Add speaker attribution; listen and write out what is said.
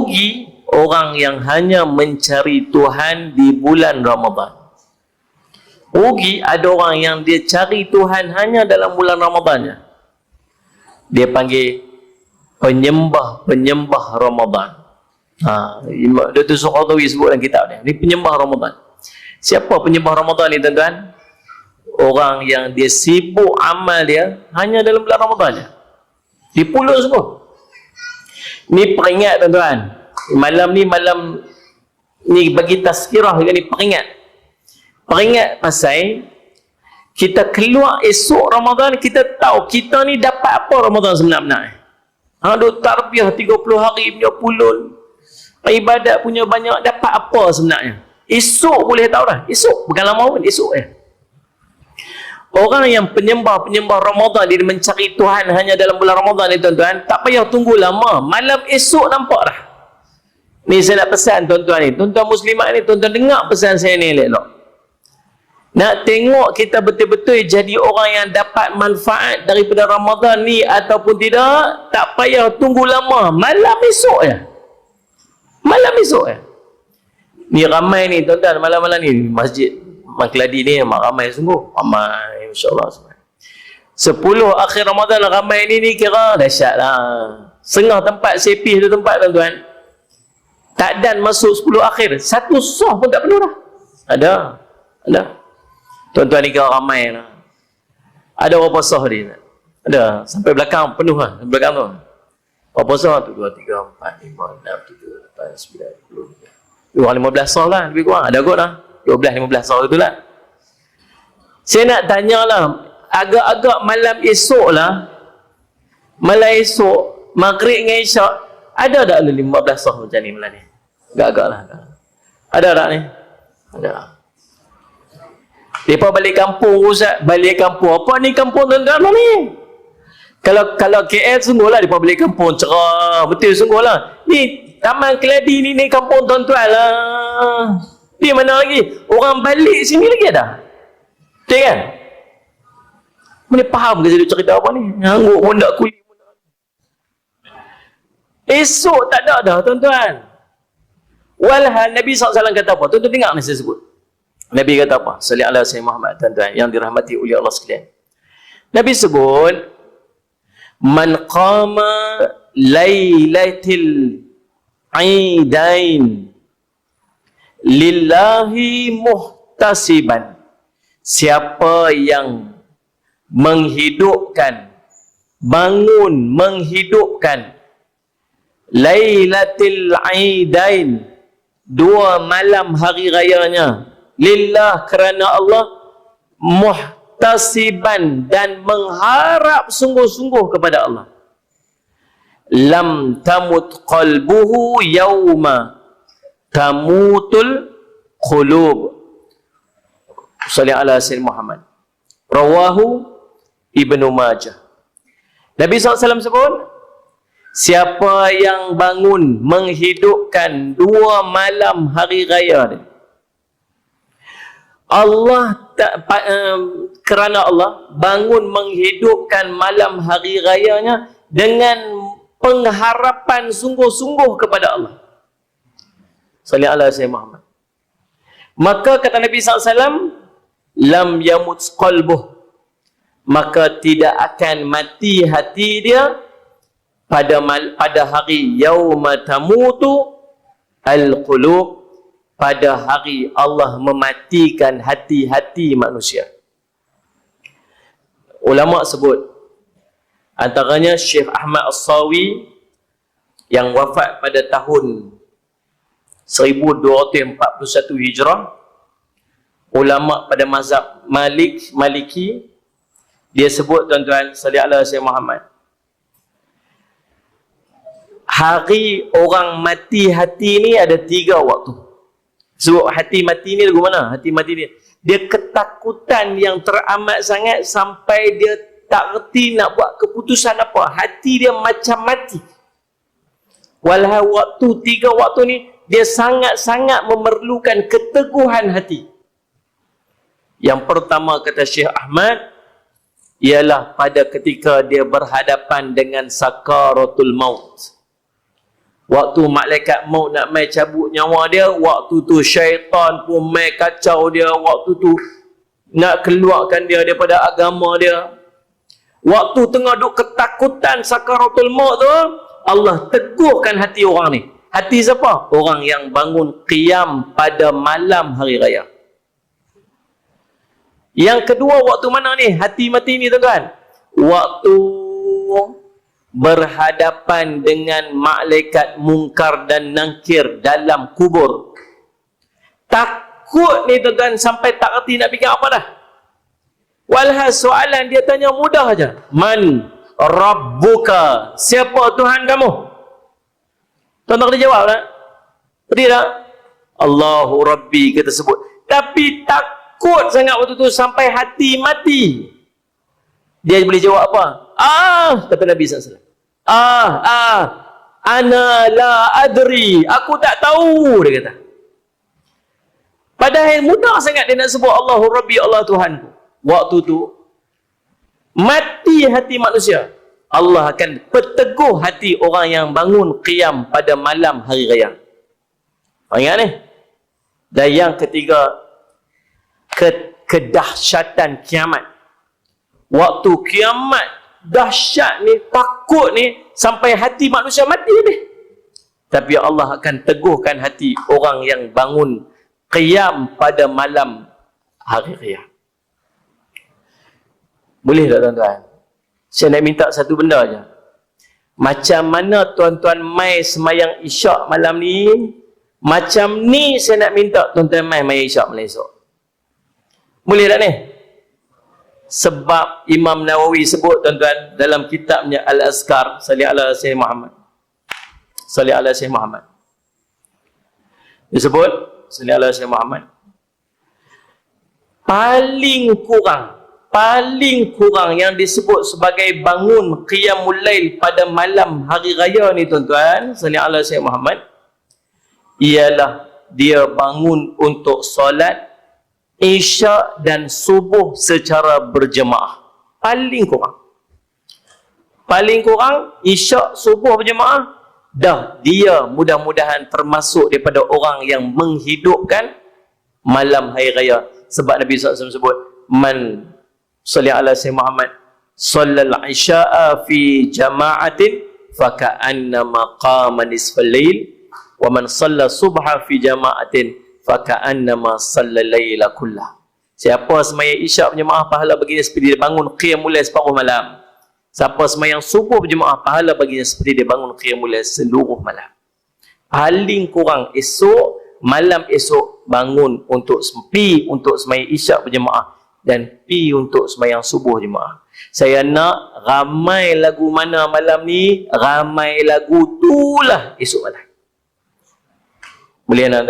Speaker 1: rugi orang yang hanya mencari Tuhan di bulan Ramadan. Rugi ada orang yang dia cari Tuhan hanya dalam bulan Ramadannya. Dia panggil penyembah-penyembah Ramadan. Ha, Dr. Sukhatawi sebut dalam kitab ni. Ini penyembah Ramadan. Siapa penyembah Ramadan ni tuan-tuan? Orang yang dia sibuk amal dia hanya dalam bulan Ramadan je. Di pulau semua. Ni peringat tuan-tuan. Malam ni malam ni bagi tazkirah juga ni peringat. Peringat pasal kita keluar esok Ramadan kita tahu kita ni dapat apa Ramadan sebenar-benar. Ha duk tarbiyah 30 hari punya pulun. Ibadat punya banyak dapat apa sebenarnya? Esok boleh tahu dah. Esok bukan lama pun esok eh. Orang yang penyembah-penyembah Ramadan dia mencari Tuhan hanya dalam bulan Ramadan ni tuan-tuan, tak payah tunggu lama. Malam esok nampak dah. Ni saya nak pesan tuan-tuan ni. Tuan-tuan muslimat ni, tuan-tuan dengar pesan saya ni elok. Nak tengok kita betul-betul jadi orang yang dapat manfaat daripada Ramadan ni ataupun tidak, tak payah tunggu lama. Malam esok ya. Malam esok ya. Ni ramai ni tuan-tuan malam-malam ni masjid Makladi ni ramai sungguh. Ramai insyaAllah semua. Sepuluh akhir Ramadan ramai ni ni kira dahsyat lah. Setengah tempat sepih tu tempat tuan-tuan. Tak dan masuk sepuluh akhir. Satu soh pun tak penuh dah. Ada. Ada. Tuan-tuan ni kira ramai lah. Ada berapa soh dia? Ada. Sampai belakang penuh lah. Belakang tu. Berapa soh tu? Dua, tiga, empat, lima, enam, tujuh, lapan, sembilan, sepuluh. Dua, lima belas soh lah. Lebih kurang. Ada kot lah. Dua belas, lima belas soh tu lah. Saya nak tanya lah, agak-agak malam esok lah, malam esok, maghrib dengan isyak, ada tak ada 15 sah macam ni malam ni? Agak-agak lah. Ada tak ni? Ada. Mereka balik kampung Ustaz, balik kampung. Apa ni kampung tuan-tuan ni? Kalau kalau KL sungguh lah mereka balik kampung cerah. Betul sungguh lah. Ni Taman Keladi ni ni kampung tuan-tuan lah. Di mana lagi? Orang balik sini lagi ada? Betul kan? Mana faham ke saya cerita apa ni? Ngangguk pun tak kulit pun tak. Esok tak ada dah tuan-tuan. Walhal Nabi SAW kata apa? Tuan-tuan dengar ni saya sebut. Nabi kata apa? Salih ala Sayyid Muhammad tuan-tuan yang dirahmati oleh Allah sekalian. Nabi sebut Man qama laylatil aidain lillahi muhtasiban siapa yang menghidupkan bangun menghidupkan Lailatul Aidain dua malam hari rayanya lillah kerana Allah muhtasiban dan mengharap sungguh-sungguh kepada Allah. Lam tamut qalbuhu yauma tamutul qulub Salih ala Sayyid Muhammad. Rawahu Ibnu Majah. Nabi SAW sebut, siapa yang bangun menghidupkan dua malam hari raya ni, Allah tak um, kerana Allah bangun menghidupkan malam hari rayanya dengan pengharapan sungguh-sungguh kepada Allah. Salih ala Sayyid Muhammad. Maka kata Nabi SAW, lam yamut qalbuh. Maka tidak akan mati hati dia pada mal, pada hari yauma tamutu al-qulub pada hari Allah mematikan hati-hati manusia. Ulama sebut antaranya Syekh Ahmad As-Sawi yang wafat pada tahun 1241 Hijrah ulama pada mazhab Malik Maliki dia sebut tuan-tuan sallallahu alaihi wasallam Muhammad hari orang mati hati ni ada tiga waktu. Sebut hati mati ni lagu mana? Hati mati ni. Dia ketakutan yang teramat sangat sampai dia tak reti nak buat keputusan apa. Hati dia macam mati. Walau waktu tiga waktu ni dia sangat-sangat memerlukan keteguhan hati yang pertama kata Syekh Ahmad ialah pada ketika dia berhadapan dengan sakaratul maut. Waktu malaikat maut nak mai cabut nyawa dia, waktu tu syaitan pun mai kacau dia, waktu tu nak keluarkan dia daripada agama dia. Waktu tengah duk ketakutan sakaratul maut tu, Allah teguhkan hati orang ni. Hati siapa? Orang yang bangun qiyam pada malam hari raya. Yang kedua waktu mana ni? Hati mati ni tuan-tuan. Waktu berhadapan dengan malaikat mungkar dan nangkir dalam kubur. Takut ni tuan-tuan sampai tak kerti nak fikir apa dah. Walhal soalan dia tanya mudah aja. Man Rabbuka? Siapa Tuhan kamu? Tuan-tuan kena jawab tak? Betul tak? Allahu Rabbi kita sebut. Tapi takut sangat waktu tu sampai hati mati. Dia boleh jawab apa? Ah, kata Nabi SAW. Ah, ah, ana la adri. Aku tak tahu, dia kata. Padahal mudah sangat dia nak sebut Allahu Rabbi, Allah Tuhan. Waktu tu, mati hati manusia. Allah akan perteguh hati orang yang bangun qiyam pada malam hari raya. Ingat ni? Dan yang ketiga, ke kedahsyatan kiamat. Waktu kiamat dahsyat ni, takut ni, sampai hati manusia mati ni. Tapi Allah akan teguhkan hati orang yang bangun qiyam pada malam hari raya. Boleh tak tuan-tuan? Saya nak minta satu benda aja. Macam mana tuan-tuan mai semayang isyak malam ni, macam ni saya nak minta tuan-tuan mai mai isyak malam esok. Boleh tak ni? Sebab Imam Nawawi sebut tuan-tuan dalam kitabnya Al-Azkar, Salih ala Sayyid Muhammad. Salih ala Sayyid Muhammad. Dia sebut, Salih ala Sayyid Muhammad. Paling kurang paling kurang yang disebut sebagai bangun qiyamul lail pada malam hari raya ni tuan-tuan sallallahu alaihi wasallam Muhammad ialah dia bangun untuk solat isyak dan subuh secara berjemaah. Paling kurang. Paling kurang isyak subuh berjemaah dah dia mudah-mudahan termasuk daripada orang yang menghidupkan malam hari raya. Sebab Nabi SAW sebut man salli ala sayyid Muhammad sallal isya'a fi jama'atin faka'annama qama nisfal lail wa man salla subha fi jama'atin faka'annama sallal laila kullah siapa semaya isyak berjemaah pahala baginya seperti dia bangun qiyamul lail separuh malam siapa semayang subuh berjemaah pahala baginya seperti dia bangun qiyamul lail seluruh malam paling kurang esok malam esok bangun untuk sempi untuk semaya isyak berjemaah dan pi untuk semayang subuh jemaah. Saya nak ramai lagu mana malam ni, ramai lagu tu lah esok malam. Boleh nak